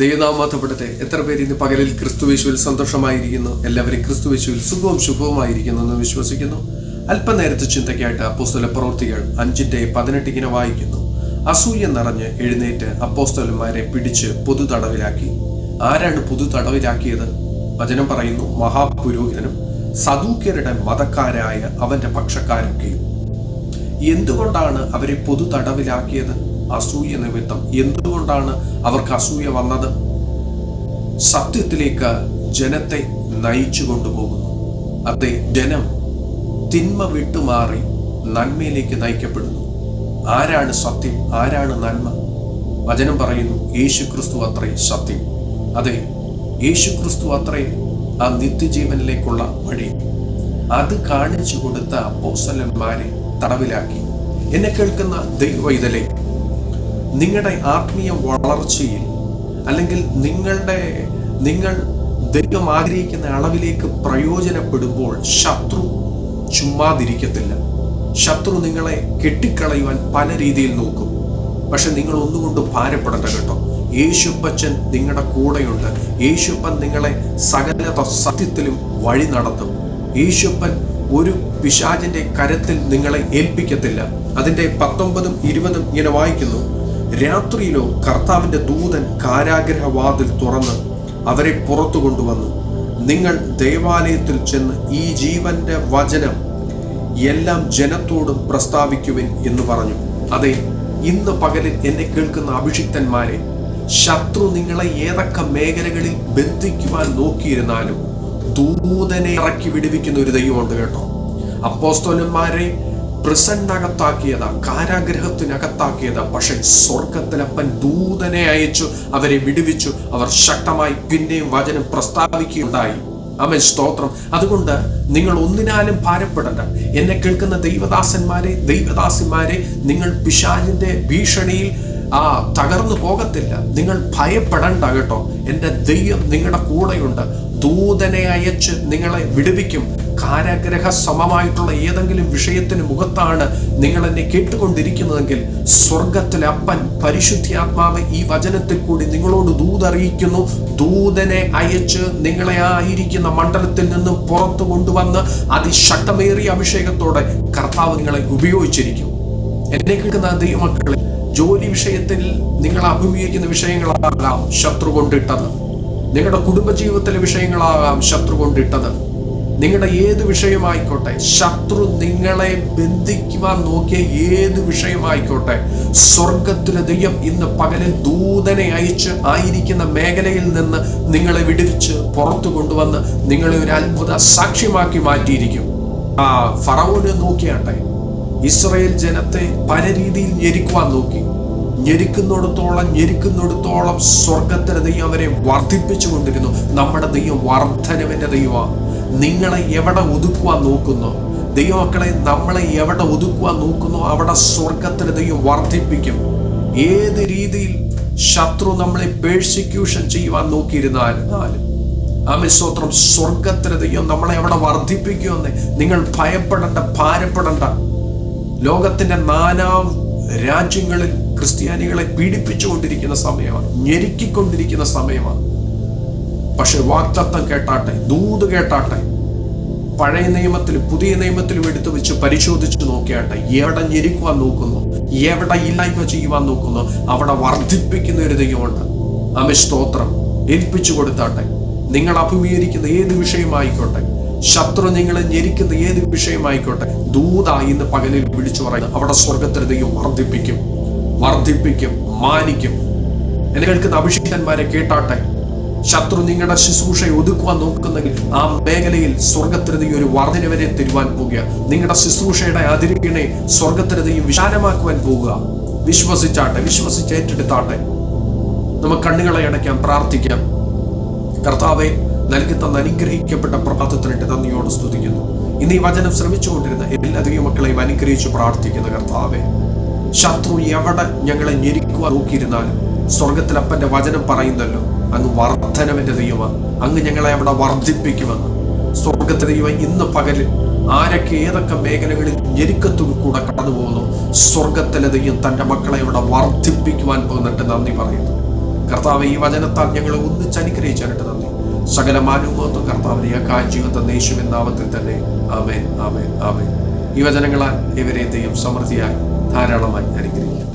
ദൈവനാമത്തപ്പെടട്ടെ എത്ര പേര് ഇന്ന് പകലിൽ ക്രിസ്തുവേശുവിൽ സന്തോഷമായിരിക്കുന്നു? എല്ലാവരും ക്രിസ്തുവേശുവിൽ സുഖവും ശുഭവുമായിരിക്കുന്നു എന്ന് വിശ്വസിക്കുന്നു. അല്പനേരത്തെ ചിന്തയ്ക്കായിട്ട് അപ്പോസ്തല പ്രവൃത്തികൾ അഞ്ചിന്റെ പതിനെട്ട് ഇങ്ങനെ വായിക്കുന്നു. അസൂയ നിറഞ്ഞ് എഴുന്നേറ്റ് അപ്പോസ്തലന്മാരെ പിടിച്ച് പൊതു തടവിലാക്കി ആരാണ് പൊതു തടവിലാക്കിയത് വചനം പറയുന്നു മഹാപുരോഹിതനും സദൂക്യരുടെ മതക്കാരായ അവന്റെ പക്ഷക്കാരൊക്കെയും. എന്തുകൊണ്ടാണ് അവരെ പൊതു തടവിലാക്കിയത് അസൂയ നിമിത്തം. എന്തുകൊണ്ടാണ് അവർക്ക് അസൂയ വന്നത്? സത്യത്തിലേക്ക് ജനത്തെ നയിച്ചു കൊണ്ടുപോകുന്നു. അതെ ജനം തിന്മ വിട്ടുമാറി നന്മയിലേക്ക് നയിക്കപ്പെടുന്നു. ആരാണ് സത്യം? ആരാണ് നന്മ? വചനം പറയുന്നു യേശു ക്രിസ്തു അത്രേ സത്യം. അതെ യേശു ക്രിസ്തു അത്രേ ആ നിത്യജീവനിലേക്കുള്ള വഴി. അത് കാണിച്ചു കൊടുത്ത അപ്പോസലന്മാരെ തടവിലാക്കി. എന്നെ കേൾക്കുന്ന ദൈവവൈതലെ നിങ്ങളുടെ ആത്മീയ വളർച്ചയിൽ അല്ലെങ്കിൽ നിങ്ങളുടെ നിങ്ങൾ ദൈവം ആഗ്രഹിക്കുന്ന അളവിലേക്ക് പ്രയോജനപ്പെടുമ്പോൾ ശത്രു ചുമ്മാതിരിക്കത്തില്ല. ശത്രു നിങ്ങളെ കെട്ടിക്കളയുവാൻ പല രീതിയിൽ നോക്കും. പക്ഷെ നിങ്ങൾ ഒന്നുകൊണ്ട് ഭാരപ്പെടണ്ട കേട്ടോ. യേശുപ്പച്ചൻ നിങ്ങളുടെ കൂടെയുണ്ട്. യേശുപ്പൻ നിങ്ങളെ സകല സത്യത്തിലും വഴി നടത്തും. യേശുപ്പൻ ഒരു പിശാചിന്റെ കരത്തിൽ നിങ്ങളെ ഏൽപ്പിക്കത്തില്ല. അതിന്റെ പത്തൊമ്പതും ഇരുപതും ഇങ്ങനെ വായിക്കുന്നു. രാത്രിയിലോ കർത്താവിന്റെ ദൂതൻ കാരാഗ്രഹവാതിൽ തുറന്ന് അവരെ പുറത്തു കൊണ്ടുവന്നു. നിങ്ങൾ ദേവാലയത്തിൽ ചെന്ന് ഈ ജീവന്റെ വചനം എല്ലാം ജനത്തോടും പ്രസ്താവിക്കുവിൻ എന്ന് പറഞ്ഞു. അതെ ഇന്ന് പകലിൽ എന്നെ കേൾക്കുന്ന അഭിഷിക്തന്മാരെ ശത്രു നിങ്ങളെ ഏതൊക്കെ മേഖലകളിൽ ബന്ധിക്കുവാൻ നോക്കിയിരുന്നാലും ദൂതനെ ഇറക്കി വിടുവിക്കുന്ന ഒരു ദൈവമുണ്ട് കേട്ടോ. അപ്പോസ്തോലന്മാരെ പ്രസന്നകത്താക്കിയതാ കാരാഗ്രഹത്തിനകത്താക്കിയതാ. പക്ഷെ സ്വർഗത്തിലപ്പൻ ദൂതനെ അയച്ചു അവരെ വിടുവിച്ചു. അവർ ശക്തമായി പിന്നെയും വചനം പ്രസ്താവിക്കുകയുണ്ടായി. അമൻ സ്തോത്രം. അതുകൊണ്ട് നിങ്ങൾ ഒന്നിനാലും ഭാരപ്പെടണ്ട. എന്നെ കേൾക്കുന്ന ദൈവദാസന്മാരെ ദൈവദാസിമാരെ നിങ്ങൾ പിശാചിന്റെ ഭീഷണിയിൽ ആ തകർന്നു പോകത്തില്ല. നിങ്ങൾ ഭയപ്പെടണ്ട കേട്ടോ. എന്റെ ദൈവം നിങ്ങളുടെ കൂടെയുണ്ട്. ദൂതനെ അയച്ച് നിങ്ങളെ വിടുവിക്കും. കാരാഗ്രഹ സമമായിട്ടുള്ള ഏതെങ്കിലും വിഷയത്തിന് മുഖത്താണ് നിങ്ങൾ എന്നെ കേട്ടുകൊണ്ടിരിക്കുന്നതെങ്കിൽ സ്വർഗത്തിലെ അപ്പൻ പരിശുദ്ധാത്മാവ് ഈ വചനത്തിൽ കൂടി നിങ്ങളോട് ദൂതറിയിക്കുന്നു ദൂതനെ അയച്ച് നിങ്ങളെ ആയിരിക്കുന്ന മണ്ഡലത്തിൽ നിന്ന് പുറത്തു കൊണ്ടുവന്ന് അതിശക്തമേറിയ അഭിഷേകത്തോടെ കർത്താവ് നിങ്ങളെ ഉപയോഗിച്ചിരിക്കും. എന്നെ കേൾക്കുന്ന ദൈവമക്കളെ ജോലി വിഷയത്തിൽ നിങ്ങൾ അഭിമുഖീകരിക്കുന്ന വിഷയങ്ങളാകാം ശത്രു കൊണ്ടിട്ടത് നിങ്ങളുടെ കുടുംബജീവിതത്തിലെ വിഷയങ്ങളാകാം ശത്രു കൊണ്ടിട്ടത് നിങ്ങളുടെ ഏത് വിഷയമായിക്കോട്ടെ ശത്രു നിങ്ങളെ ബന്ധിക്കുവാൻ നോക്കിയ ഏത് വിഷയമായിക്കോട്ടെ സ്വർഗത്തിലെ ദൈവം ഇന്ന് പകലിൽ ദൂതനെ അയച്ച് ആയിരിക്കുന്ന മേഖലയിൽ നിന്ന് നിങ്ങളെ വിടുവിച്ച് പുറത്തു കൊണ്ടുവന്ന് നിങ്ങളെ ഒരു അത്ഭുത സാക്ഷ്യമാക്കി മാറ്റിയിരിക്കും. ആ ഫറവോനെ നോക്കിയാട്ടെ ഇസ്രയേൽ ജനത്തെ പല രീതിയിൽ ഞെരുക്കുവാൻ നോക്കി. ഞെരുക്കുന്നിടത്തോളം ഞെരുക്കുന്നിടത്തോളം സ്വർഗത്തിലെ ദൈവം അവരെ വർദ്ധിപ്പിച്ചു കൊണ്ടിരുന്നു നമ്മുടെ ദൈവം വർദ്ധനവിന്റെ ദൈവമാണ്. നിങ്ങളെ എവിടെ ഒതുക്കുവാൻ നോക്കുന്നു? ദൈവമക്കളെ നമ്മളെ എവിടെ ഒതുക്കുവാൻ നോക്കുന്നു? അവിടെ സ്വർഗത്തിന് ദൈവം വർദ്ധിപ്പിക്കും. ഏത് രീതിയിൽ ശത്രു നമ്മളെ പേഴ്സിക്യൂഷൻ ചെയ്യുവാൻ നോക്കിയിരുന്നാലും ആമേ സ്വർഗത്തിന് ദൈവം നമ്മളെ എവിടെ വർദ്ധിപ്പിക്കുമെന്ന് നിങ്ങൾ ഭയപ്പെടണ്ട ഭാരപ്പെടണ്ട. ലോകത്തിന്റെ നാനാം രാജ്യങ്ങളിൽ ക്രിസ്ത്യാനികളെ പീഡിപ്പിച്ചുകൊണ്ടിരിക്കുന്ന സമയമാണ് ഞെരുക്കിക്കൊണ്ടിരിക്കുന്ന സമയമാണ്. പക്ഷെ വാക്തത്വം കേട്ടാട്ടെ ദൂത് കേട്ടാട്ടെ പഴയ നിയമത്തിലും പുതിയ നിയമത്തിലും എടുത്തു വെച്ച് പരിശോധിച്ചു നോക്കിയാട്ടെ എവിടെ ഞെരുക്കുവാൻ നോക്കുന്നു എവിടെ ഇല്ലായ്മ ചെയ്യുവാൻ നോക്കുന്നു അവിടെ വർദ്ധിപ്പിക്കുന്ന ഒരു ദൈവമുണ്ട്. അമി സ്തോത്രം. ഏൽപ്പിച്ചു കൊടുത്താട്ടെ. നിങ്ങൾ അഭിമുഖീകരിക്കുന്ന ഏത് വിഷയമായിക്കോട്ടെ ശത്രു നിങ്ങളെ ഞെരിക്കുന്ന ഏത് വിഷയമായിക്കോട്ടെ ദൂത ഇന്ന് പകലിൽ വിളിച്ചു പറയുന്നത് അവിടെ സ്വർഗത്തിന് ദൈവം വർദ്ധിപ്പിക്കും വർദ്ധിപ്പിക്കും മാനിക്കും. എന്നെ കേൾക്കുന്ന അഭിഷിക്തന്മാരെ കേട്ടാട്ടെ ശത്രു നിങ്ങളുടെ ശുശ്രൂഷയെ ഒതുക്കുവാൻ നോക്കുന്നെങ്കിൽ ആ മേഖലയിൽ സ്വർഗത്തിനതയും ഒരു വർധന വരെ തരുവാൻ പോകുക. നിങ്ങളുടെ ശുശ്രൂഷയുടെ അതിരുകിണെ സ്വർഗത്തിനതയും വിശാലമാക്കുവാൻ പോകുക. വിശ്വസിച്ചാട്ടെ വിശ്വസിച്ച് ഏറ്റെടുത്താട്ടെ. നമുക്ക് കണ്ണുകളെ അടയ്ക്കാം പ്രാർത്ഥിക്കാം. കർത്താവെ നൽകി തന്ന അനുഗ്രഹിക്കപ്പെട്ട പ്രഭാതത്തിനിട്ട് നന്ദിയോട് സ്തുതിക്കുന്നു. ഇന്ന് ഈ വചനം ശ്രമിച്ചുകൊണ്ടിരുന്ന എല്ലാ ദൈവമക്കളെയും അനുഗ്രഹിച്ച് പ്രാർത്ഥിക്കുന്ന കർത്താവെ. ശത്രു എവിടെ ഞങ്ങളെ ഞെരിക്കുവാൻ നോക്കിയിരുന്നാലും സ്വർഗത്തിലപ്പന്റെ വചനം പറയുന്നല്ലോ. അങ്ങ് വർധനവിന്റെ ദൈവം അങ്ങ് ഞങ്ങളെ അവിടെ വർദ്ധിപ്പിക്കുമെന്ന് സ്വർഗത്തെ ദൈവം ഇന്ന് പകലിൽ ആരൊക്കെ ഏതൊക്കെ മേഖലകളിൽ ഞെരുക്കത്തും കൂടെ കടന്നു പോകുന്നു സ്വർഗത്തിലെ ദൈവം തന്റെ മക്കളെ ഇവിടെ വർദ്ധിപ്പിക്കുവാൻ പോകുന്നിട്ട് നന്ദി പറയുന്നു. കർത്താവ് ഈ വചനത്താൽ ഞങ്ങളെ ഒന്നിച്ച് അനുഗ്രഹിച്ചിട്ട് നന്ദി. സകല മാനുഭവത്വം കർത്താവിനെ ആ ജീവിത യേശുവിൻ നാമത്തിൽ തന്നെ. ആമേൻ ആമേൻ ആമേൻ. ഈ വചനങ്ങളാൽ ഇവരെ ദൈവം സമൃദ്ധിയായി ധാരാളമായി അനുഗ്രഹിക്കും.